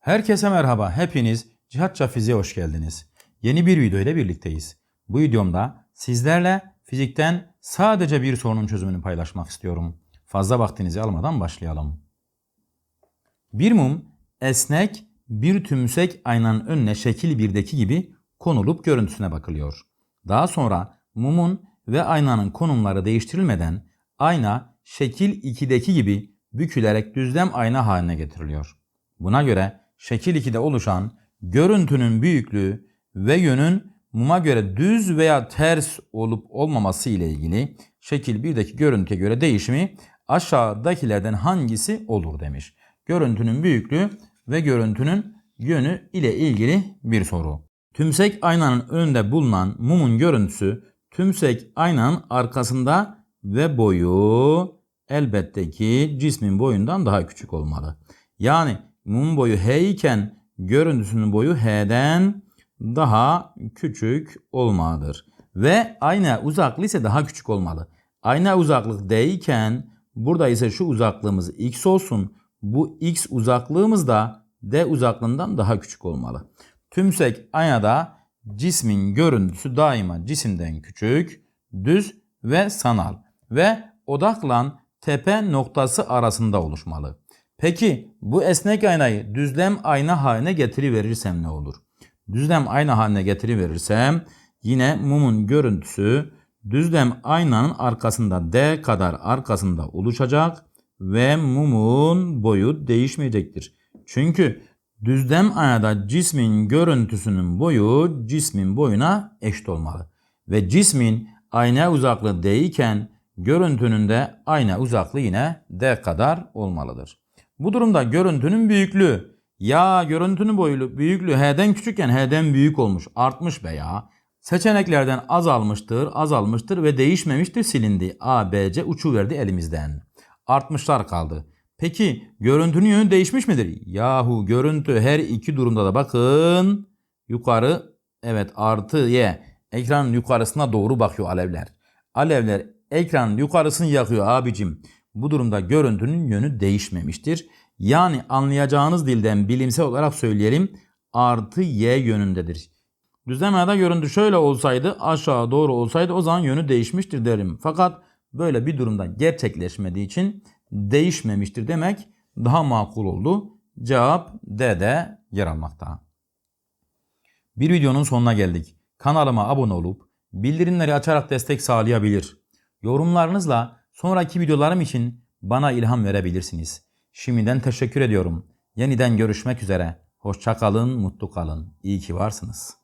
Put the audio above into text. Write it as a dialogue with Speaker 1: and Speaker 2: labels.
Speaker 1: Herkese merhaba. Hepiniz Cihatça Fiziğe hoş geldiniz. Yeni bir video ile birlikteyiz. Bu videomda sizlerle fizikten sadece bir sorunun çözümünü paylaşmak istiyorum. Fazla vaktinizi almadan başlayalım. Bir mum esnek bir tümsek aynanın önüne şekil 1'deki gibi konulup görüntüsüne bakılıyor. Daha sonra mumun ve aynanın konumları değiştirilmeden ayna şekil 2'deki gibi bükülerek düzlem ayna haline getiriliyor. Buna göre şekil 2'de oluşan görüntünün büyüklüğü ve yönün muma göre düz veya ters olup olmaması ile ilgili şekil 1'deki görüntüye göre değişimi aşağıdakilerden hangisi olur demiş. Görüntünün büyüklüğü ve görüntünün yönü ile ilgili bir soru. Tümsek aynanın önünde bulunan mumun görüntüsü tümsek aynanın arkasında ve boyu elbette ki cismin boyundan daha küçük olmalı. Yani mum boyu h iken görüntüsünün boyu h'den daha küçük olmalıdır. Ve ayna uzaklığı ise daha küçük olmalı. Ayna uzaklık d iken burada ise şu uzaklığımız x olsun. Bu x uzaklığımız da d uzaklığından daha küçük olmalı. Tümsek aynada cismin görüntüsü daima cisimden küçük, düz ve sanal ve odaklan tepe noktası arasında oluşmalı. Peki bu esnek aynayı düzlem ayna haline getiriverirsem ne olur? Düzlem ayna haline getiriverirsem yine mumun görüntüsü düzlem aynanın arkasında D kadar arkasında oluşacak ve mumun boyu değişmeyecektir. Çünkü düzlem aynada cismin görüntüsünün boyu cismin boyuna eşit olmalı. Ve cismin ayna uzaklığı D iken görüntünün de ayna uzaklığı yine D kadar olmalıdır. Bu durumda görüntünün büyüklüğü ya görüntünün boyu büyüklüğü H'den küçükken H'den büyük olmuş artmış be ya. Seçeneklerden azalmıştır, azalmıştır ve değişmemiştir silindi. A, B, C uçuverdi elimizden. Artmışlar kaldı. Peki görüntünün yönü değişmiş midir? Yahu görüntü her iki durumda da bakın yukarı evet artı Y ekranın yukarısına doğru bakıyor alevler. Alevler ekranın yukarısını yakıyor abicim. Bu durumda görüntünün yönü değişmemiştir. Yani anlayacağınız dilden bilimsel olarak söyleyelim artı y yönündedir. Düzlemede görüntü şöyle olsaydı aşağı doğru olsaydı o zaman yönü değişmiştir derim. Fakat böyle bir durumda gerçekleşmediği için değişmemiştir demek daha makul oldu. Cevap D'de yer almakta. Bir videonun sonuna geldik. Kanalıma abone olup bildirimleri açarak destek sağlayabilir. Yorumlarınızla sonraki videolarım için bana ilham verebilirsiniz. Şimdiden teşekkür ediyorum. Yeniden görüşmek üzere. Hoşça kalın, mutlu kalın. İyi ki varsınız.